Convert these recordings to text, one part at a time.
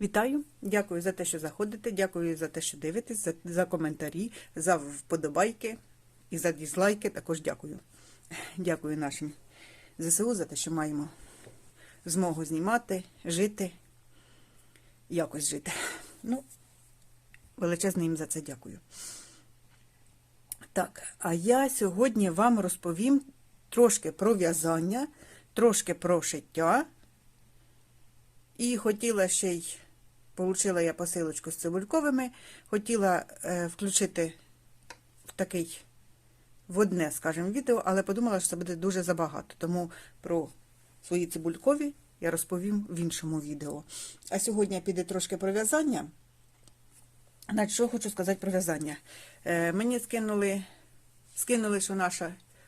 Вітаю, дякую за те, що заходите, дякую за те, що дивитесь, за, за коментарі, за вподобайки і за дізлайки. Також дякую. Дякую нашим ЗСУ за те, що маємо змогу знімати, жити, якось жити. Ну, величезне їм за це дякую. Так, а я сьогодні вам розповім трошки про в'язання, трошки про шиття. І хотіла ще й, получила я посилочку з цибульковими, хотіла е, включити в такий, в одне, скажімо, відео, але подумала, що це буде дуже забагато. Тому про свої цибулькові я розповім в іншому відео. А сьогодні піде трошки про в'язання. Значить, що хочу сказати про в'язання. Е, мені скинули, скинули, що наш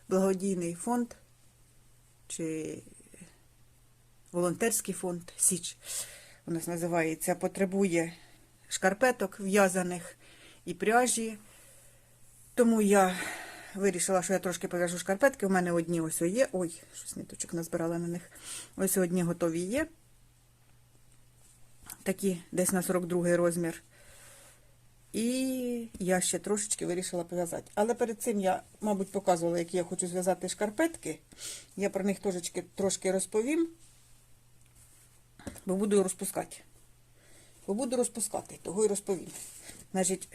благодійний фонд чи волонтерський фонд Січ. У нас називається потребує шкарпеток в'язаних і пряжі. Тому я вирішила, що я трошки пов'яжу шкарпетки. У мене одні ось є. Ой, щось ниточок назбирала на них. Ось одні готові є. Такі десь на 42 розмір. І я ще трошечки вирішила пов'язати. Але перед цим я, мабуть, показувала, які я хочу зв'язати шкарпетки. Я про них трошечки, трошки розповім бо буду розпускати. Бо буду розпускати, того і розповім. Значить,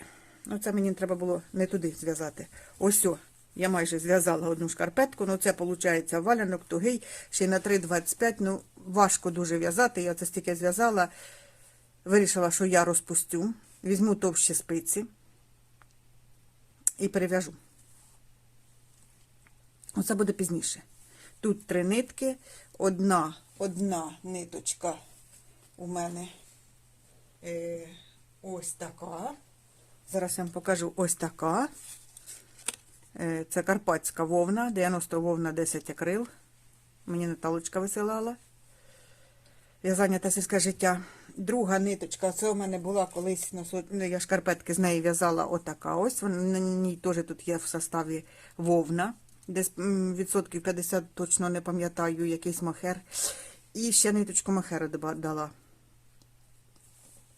ну це мені треба було не туди зв'язати. Ось о, я майже зв'язала одну шкарпетку, ну це виходить валянок тугий, ще й на 3,25, ну важко дуже в'язати. Я це стільки зв'язала. Вирішила, що я розпустю, візьму товщі спиці і перев'яжу. Оце буде пізніше. Тут три нитки, одна, одна ниточка у мене е, ось така. Зараз я вам покажу ось така. Е, це карпатська вовна, 90 вовна 10 акрил. Мені Наталочка висилала. В'язання та сільське життя. Друга ниточка, це у мене була колись, ну, я шкарпетки з неї в'язала отака ось. На ній теж тут є в составі вовна. Десь відсотків 50 точно не пам'ятаю, якийсь махер. І ще ниточку махера дала.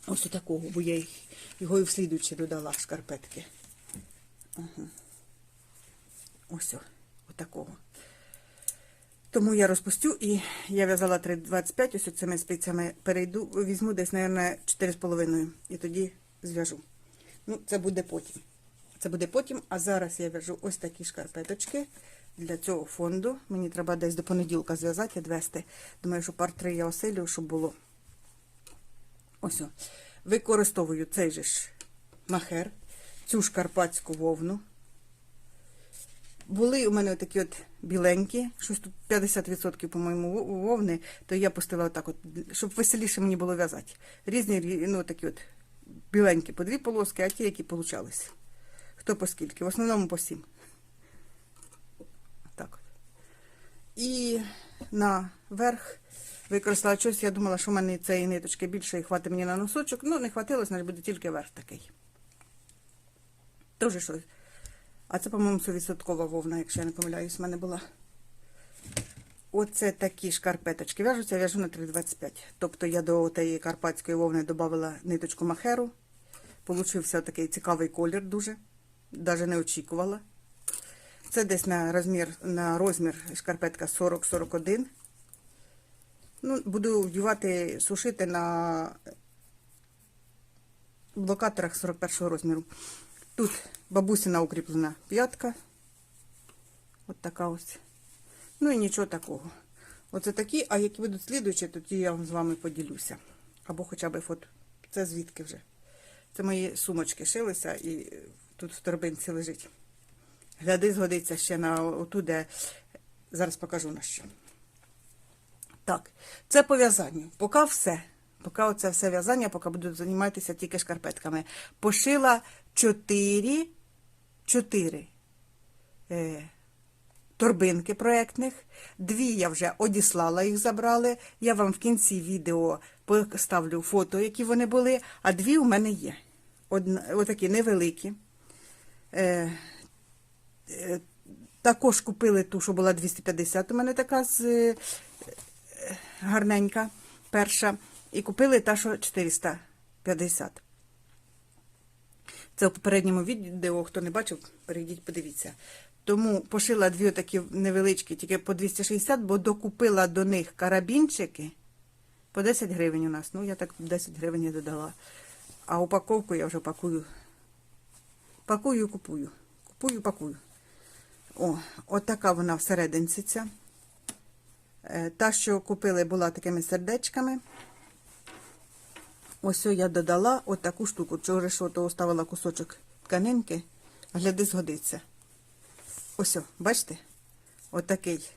Ось такого, бо я його і в слідуючі додала шкарпетки. Угу. Ось о, отакого. Тому я розпустю і я в'язала 3,25, ось цими спицями перейду, візьму десь, мабуть, 4,5 і тоді зв'яжу. Ну, це буде потім. Це буде потім, а зараз я в'яжу ось такі шкарпеточки для цього фонду. Мені треба десь до понеділка зв'язати, відвести. Думаю, що пар 3 я оселю, щоб було. Ось. Використовую цей же ж махер, цю шкарпатську вовну. Були у мене такі от біленькі, щось тут 50%, по-моєму, вовни, то я пустила отак, от, щоб веселіше мені було в'язати. Різні, ну такі от біленькі по дві полоски, а ті, які получались. Хто по скільки? В основному по сім. Так от. І наверх використала щось, я думала, що в мене цієї ниточки більше і хватить мені на носочок. Ну, не хватило, значить буде тільки верх такий. Дуже щось. А це, по-моєму, 100% вовна, якщо я не помиляюсь, в мене була. Оце такі шкарпеточки в'яжуться, в'яжу на 3,25. Тобто я до тієї карпатської вовни додала ниточку махеру. Получився такий цікавий колір дуже. Навіть не очікувала. Це десь на розмір на розмір шкарпетка 40-41. Ну, Буду вдівати, сушити на блокаторах 41 розміру. Тут бабусина укріплена п'ятка. От така ось. Ну і нічого такого. Оце такі, а які будуть слідуючі, то ті я з вами поділюся. Або хоча б фото. Це звідки вже. Це мої сумочки шилися і тут в торбинці лежить. Гляди, згодиться ще на оту, де зараз покажу на що. Так, це по в'язанню. Поки все. Поки оце все в'язання, поки буду займатися тільки шкарпетками. Пошила 4, 4 е, торбинки проєктних. Дві я вже одіслала, їх забрали. Я вам в кінці відео поставлю фото, які вони були, а дві у мене є. Одна, отакі невеликі. Е, також купили ту, що була 250. У мене така з, е, гарненька перша. І купили та, що 450. Це в попередньому відео, хто не бачив, перейдіть, подивіться. Тому пошила дві такі невеличкі, тільки по 260, бо докупила до них карабінчики по 10 гривень у нас. Ну, я так 10 гривень і додала. А упаковку я вже пакую. Пакую купую. Купую, пакую. О, от вона всерединці. Е, Та, що купили, була такими сердечками. Ось я додала отаку штуку. Чого що то оставила кусочок тканинки. Гляди, згодиться. Ось, бачите? Отакий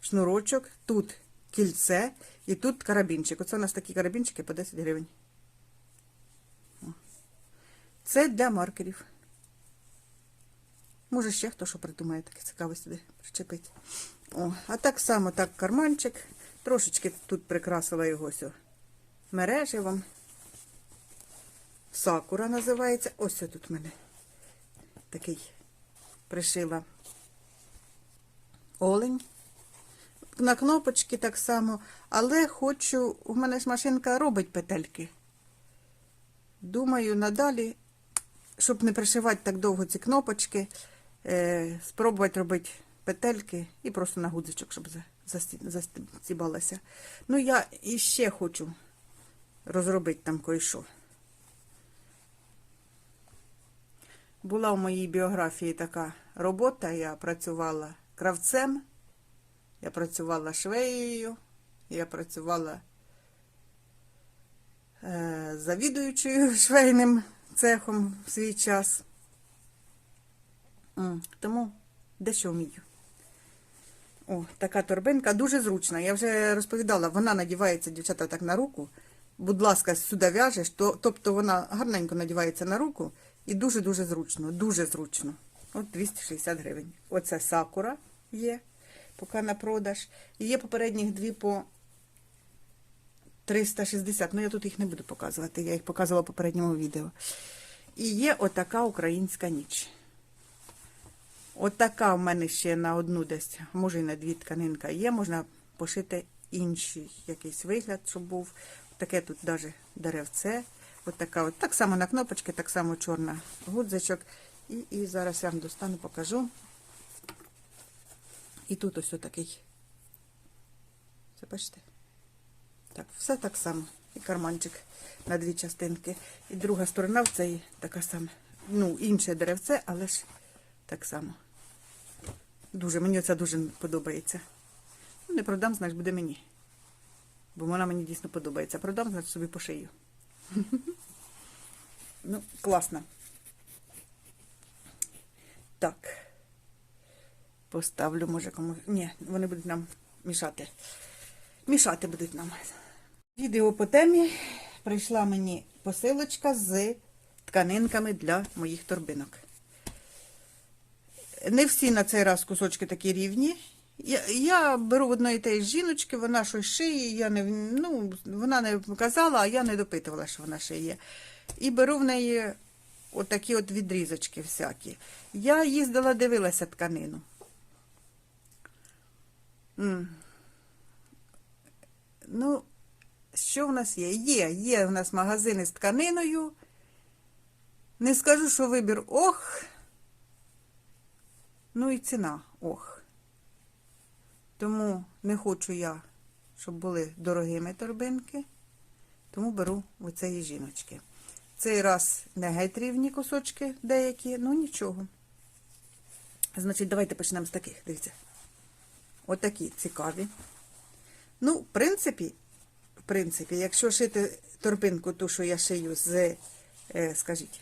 шнурочок, тут кільце і тут карабінчик. Оце у нас такі карабінчики по 10 гривень. Це для маркерів. Може, ще хто що придумає, таке цікаво сюди причепити. О, а так само так карманчик. Трошечки тут прикрасила його ось мереживом. Сакура називається. Ось тут в мене такий пришила олень. На кнопочки так само, але хочу, у мене ж машинка робить петельки. Думаю, надалі, щоб не пришивати так довго ці кнопочки, спробувати робити петельки і просто на гудзичок, щоб застібалася. Ну, я іще хочу розробити там кое-що. Була в моїй біографії така робота, я працювала кравцем, я працювала швеєю, я працювала е, завідуючою швейним цехом в свій час. Тому дещо вмію. О, така торбинка дуже зручна. Я вже розповідала, вона надівається, дівчата, так на руку. Будь ласка, сюди в'яжеш, то, тобто вона гарненько надівається на руку і дуже-дуже зручно, дуже зручно. От 260 гривень. Оце сакура є, поки на продаж. І є попередніх дві по 360. Ну, я тут їх не буду показувати, я їх показувала в попередньому відео. І є отака українська ніч. Отака в мене ще на одну десь, може і на дві тканинка є. Можна пошити інший якийсь вигляд, щоб був. Таке тут навіть деревце. От така от. Так само на кнопочки, так само чорна гудзичок. І, і зараз я вам достану, покажу. І тут ось такий. Це бачите? Так, все так само. І карманчик на дві частинки. І друга сторона в цей така сама. Ну, інше деревце, але ж так само. Дуже, мені це дуже подобається. Ну, не продам, значить, буде мені. Бо вона мені дійсно подобається. Продам, значить, собі пошию. Ну, класно. Так. Поставлю, може, комусь. Ні, вони будуть нам мішати. Мішати будуть нам. Відео по темі прийшла мені посилочка з тканинками для моїх торбинок. Не всі на цей раз кусочки такі рівні. Я, я беру одної тієї жіночки, вона щось шиє, я не, ну, вона не казала, а я не допитувала, що вона шиє. І беру в неї отакі от відрізочки всякі. Я їздила, дивилася тканину. Ну, що в нас є? Є, є в нас магазини з тканиною. Не скажу, що вибір ох. Ну і ціна ох. Тому не хочу я, щоб були дорогими торбинки. Тому беру оцеї жіночки. Цей раз не геть рівні кусочки деякі, ну нічого. Значить, давайте почнемо з таких. Дивіться. Отакі цікаві. Ну, в принципі, в принципі, якщо шити торбинку, ту, що я шию з, е, скажіть,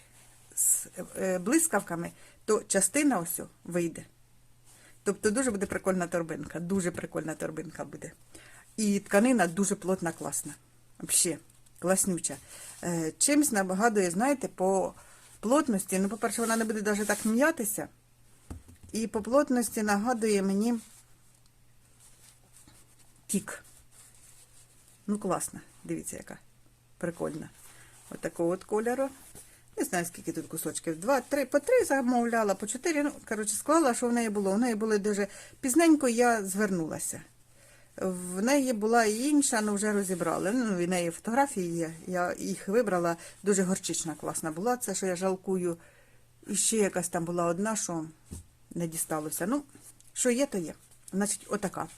з е, блискавками, то частина ось вийде. Тобто дуже буде прикольна торбинка. Дуже прикольна торбинка буде. І тканина дуже плотна, класна. Взагалі, класнюча. Е, чимсь нагадує, знаєте, по плотності. Ну, по-перше, вона не буде навіть так м'ятися. І по плотності нагадує мені тік. Ну, класна. Дивіться, яка прикольна. От такого от кольору. Не знаю, скільки тут кусочків. Два, три, по три замовляла, по чотири. Ну, коротше, склала, що в неї було. У неї були дуже пізненько, я звернулася. В неї була і інша, але вже розібрали. Ну, в неї фотографії є. Я їх вибрала. Дуже горчична, класна була. Це, що я жалкую. І ще якась там була одна, що не дісталося. Ну, що є, то є. Значить, отака.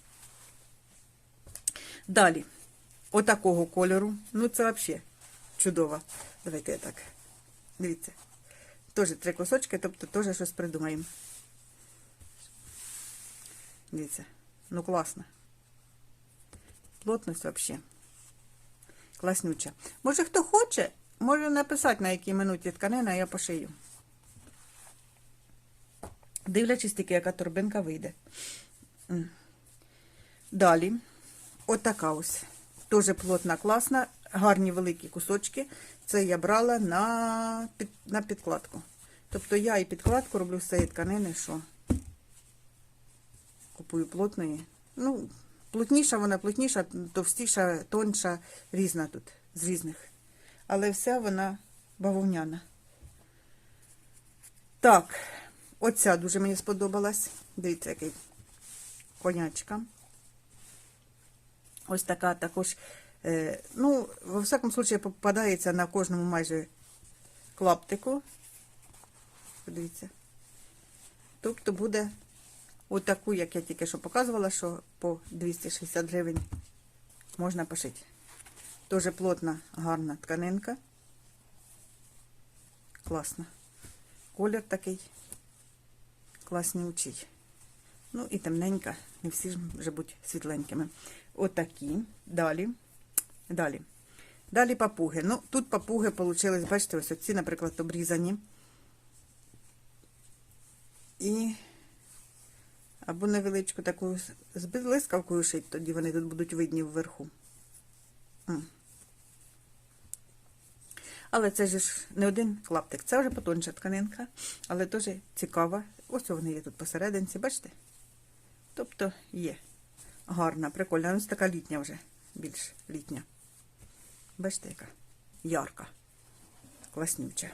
Далі. Отакого кольору. Ну, це взагалі чудово. Давайте я так. Дивіться. Теж три кусочки, тобто теж щось придумаємо. Дивіться. Ну, класно. Плотність взагалі. Класнюча. Може, хто хоче, може написати, на якій минуті тканина, я пошию. Дивлячись тільки, яка торбинка вийде. Далі. Отака ось. Дуже плотна, класна, гарні великі кусочки. Це я брала на, під, на підкладку. Тобто я і підкладку роблю з цієї тканини, що купую плотної. Ну, плотніша вона плотніша, товстіша, тонша, різна тут, з різних. Але вся вона бавовняна. Так, оця дуже мені сподобалась. Дивіться, який конячка. Ось така також. Е, ну, во всякому случаї, попадається на кожному майже клаптику. Подивіться. Тобто буде отаку, як я тільки що показувала, що по 260 гривень можна пошити. Дуже плотна, гарна тканинка. Класна. Колір такий класнючий. Ну і темненька, не всі ж будуть світленькими. Отакі. Далі. Далі. Далі папуги. Ну, тут папуги получились, бачите, ось оці, наприклад, обрізані. І або невеличку таку з блискавкою шить, тоді вони тут будуть видні вверху. Але це ж не один клаптик, це вже потонша тканинка, але теж цікава. Ось вони є тут посерединці, бачите? Тобто є. Гарна, прикольна. Ось така літня вже, більш літня. Бачите, яка ярка, класнюча.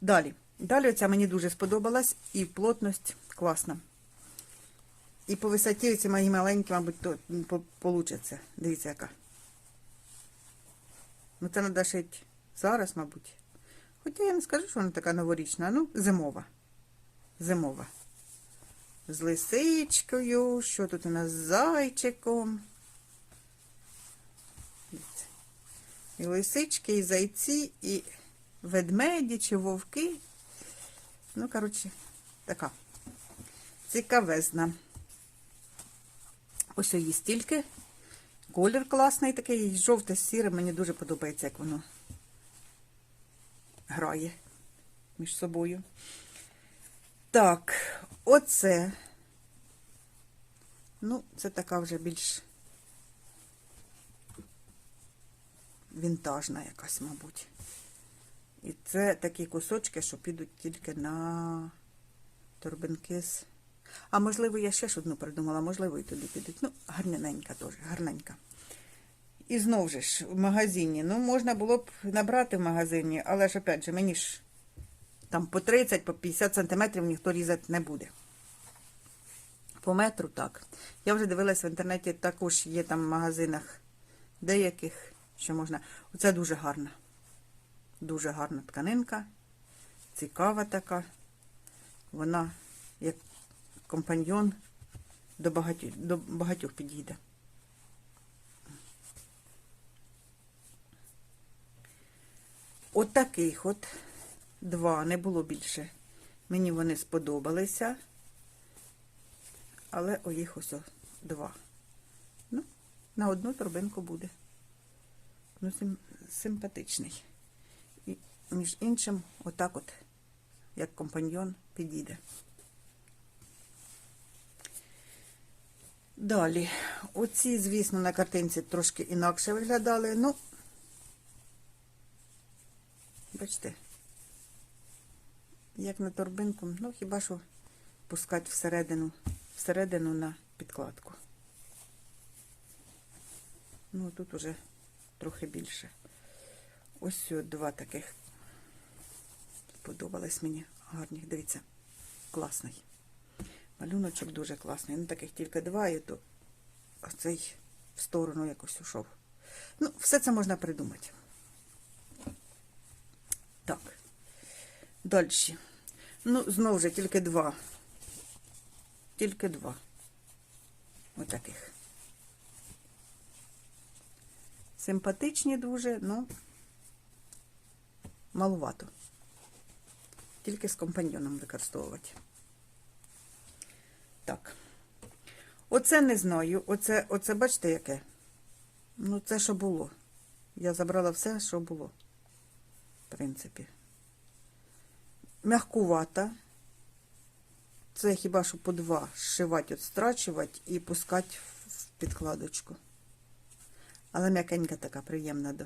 Далі. Далі оця мені дуже сподобалась і плотність класна. І по висоті ці мої маленькі, мабуть, то по- получаться. Дивіться, яка. Ну, це треба шити зараз, мабуть. Хоча я не скажу, що вона така новорічна, ну, зимова. Зимова. З лисичкою. Що тут у нас з зайчиком? Дивіться. І лисички, і зайці, і ведмеді, чи вовки. Ну, коротше, така. Цікавезна. Ось її стільки. Колір класний такий, жовте з сірим. Мені дуже подобається, як воно грає між собою. Так, оце. Ну, це така вже більш вінтажна якась, мабуть. І це такі кусочки, що підуть тільки на торбинки з. А можливо, я ще ж одну придумала, можливо, і туди підуть. Ну, гарненька теж, гарненька. І знову ж в магазині. Ну, можна було б набрати в магазині, але ж опять же, мені ж там по 30, по 50 сантиметрів ніхто різати не буде. По метру так. Я вже дивилась в інтернеті, також є там в магазинах деяких, що можна. Оце дуже гарна. Дуже гарна тканинка. Цікава така. Вона як компаньйон до багатьох, до багатьох підійде. От таких от два, не було більше. Мені вони сподобалися. Але о їх ось два. Ну, на одну торбинку буде. Ну, сим, симпатичний. І між іншим, отак от, як компаньйон, підійде. Далі. Оці, звісно, на картинці трошки інакше виглядали. Ну, бачите, як на торбинку, ну, хіба що пускати всередину, всередину на підкладку. Ну, тут уже трохи більше. Ось два таких. Сподобались мені гарних. Дивіться, класний. Малюночок дуже класний. Ну, таких тільки два, і то а цей в сторону якось ушов. Ну, все це можна придумати. Так. Далі. Ну, знову ж тільки два. Тільки два. Отаких. Симпатичні дуже, ну малувато. Тільки з компаньйоном використовувати. Так. Оце не знаю. Оце, оце бачите, яке? Ну, це що було. Я забрала все, що було. В принципі. Мягкувата. Це хіба що по два зшивати, отстрачувати і пускати в підкладочку. Але м'якенька така, приємна до.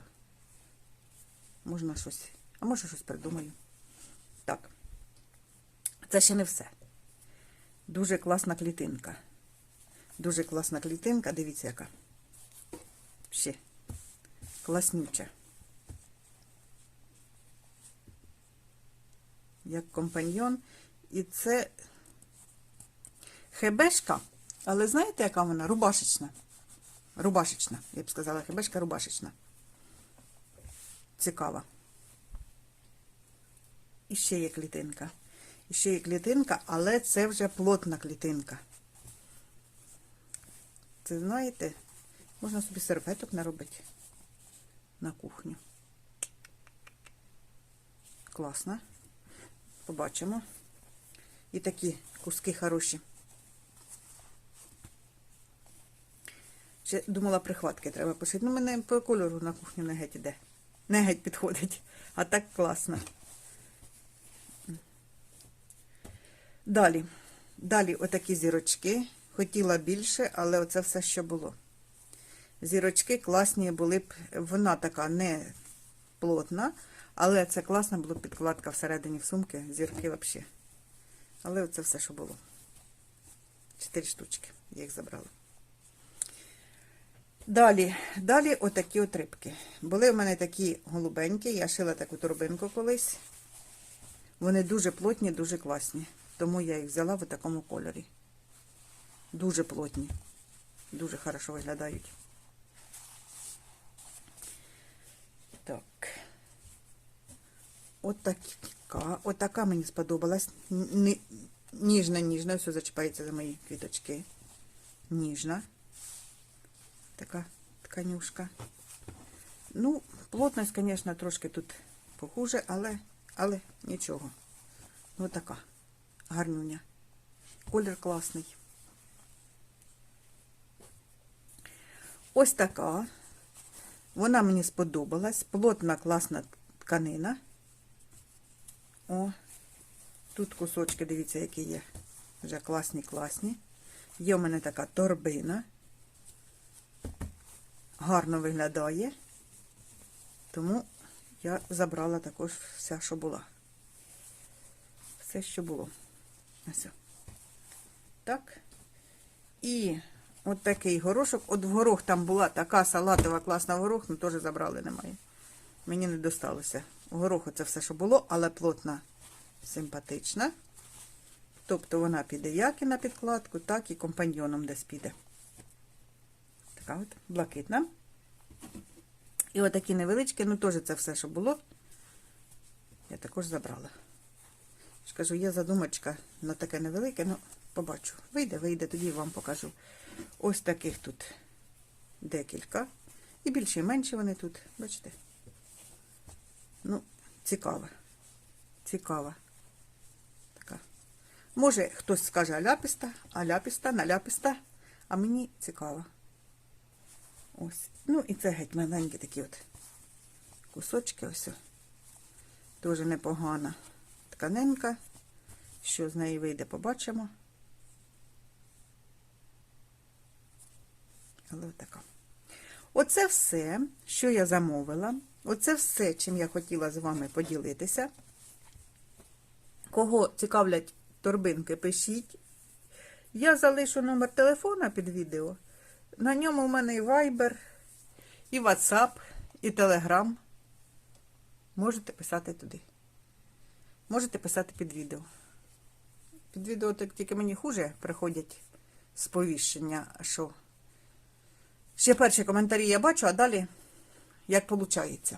Можна щось. А може щось придумаю. Так. Це ще не все. Дуже класна клітинка. Дуже класна клітинка. Дивіться, яка. Ще. Класнюча. Як компаньйон. І це хебешка, але знаєте, яка вона? Рубашечна. Рубашечна. Я б сказала, хебешка рубашечна. Цікава. І ще є клітинка. І ще є клітинка, але це вже плотна клітинка. Це знаєте, можна собі серветок наробити на кухню. Класно. Побачимо. І такі куски хороші. Ще думала, прихватки треба пошити. Ну, мене по кольору на кухню не геть іде. Не геть підходить. А так класно. Далі. Далі отакі зірочки. Хотіла більше, але оце все, що було. Зірочки класні були б, вона така не плотна, але це класна була підкладка всередині в сумки, зірки взагалі. Але оце все, що було. Чотири штучки. Я їх забрала. Далі, далі отакі от рибки. Були в мене такі голубенькі, я шила таку торбинку колись. Вони дуже плотні, дуже класні. Тому я їх взяла в такому кольорі. Дуже плотні. Дуже хорошо виглядають. Так. Отака, отака мені сподобалась. Ніжна, ніжна, все зачіпається за мої квіточки. Ніжна. Така тканюшка. Ну, плотність, звісно, трошки тут похуже, але, але нічого. Ну, така гарнюня. Колір класний. Ось така. Вона мені сподобалась. Плотна, класна тканина. О, тут кусочки, дивіться, які є. Вже класні, класні. Є у мене така торбина. Гарно виглядає. Тому я забрала також все, що була. Все, що було. Ось. Так. І от такий горошок. От в горох там була така салатова класна горох, ну теж забрали немає. Мені не досталося. В гороху це все, що було, але плотна, симпатична. Тобто вона піде як і на підкладку, так і компаньйоном десь піде. Така от блакитна. І отакі невеличкі, ну теж це все, що було. Я також забрала. ж є задумочка на таке невелике, ну, побачу. Вийде, вийде, тоді вам покажу. Ось таких тут декілька. І більше і менше вони тут, бачите? Ну. Цікава. Така. Може, хтось скаже аляпіста, аляпіста, наляпіста, а мені цікаво. Ось. Ну, і це геть маленькі такі от кусочки ось. Дуже непогана тканинка. Що з неї вийде, побачимо. Але отака. Оце все, що я замовила. Оце все, чим я хотіла з вами поділитися. Кого цікавлять торбинки, пишіть. Я залишу номер телефона під відео. На ньому в мене і Viber, і WhatsApp, і Telegram. Можете писати туди. Можете писати під відео. Під відео так тільки мені хуже приходять сповіщення, що Ще перші коментарі я бачу, а далі як виходить.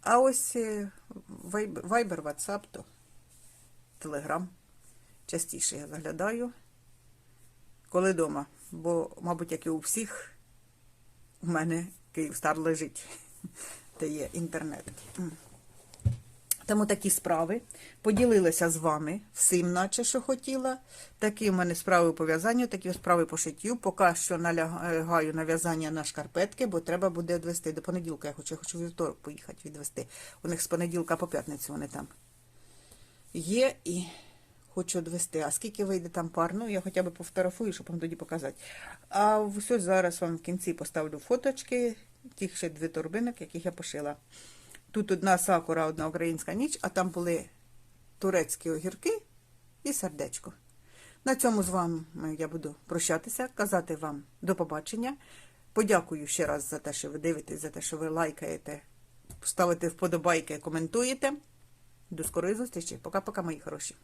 А ось е, Viber, WhatsApp, то Telegram. Частіше я заглядаю, коли вдома. Бо, мабуть, як і у всіх, у мене Київстар лежить, де є інтернет. Тому такі справи. Поділилася з вами всім, наче що хотіла. Такі в мене справи по в'язанню, такі справи по шиттю. Поки що налягаю на в'язання на шкарпетки, бо треба буде відвести до понеділка. Я хочу, я хочу вівторок поїхати відвести. У них з понеділка по п'ятницю вони там є і хочу відвести. А скільки вийде там пар, ну я хоча б пофотографую, щоб вам тоді показати. А все зараз вам в кінці поставлю фоточки, тих ще дві торбинок, яких я пошила. Тут одна сакура, одна українська ніч, а там були турецькі огірки і сердечко. На цьому з вами я буду прощатися, казати вам до побачення. Подякую ще раз за те, що ви дивитесь, за те, що ви лайкаєте, ставите вподобайки, коментуєте. До скорої зустрічі. Пока-пока, мої хороші.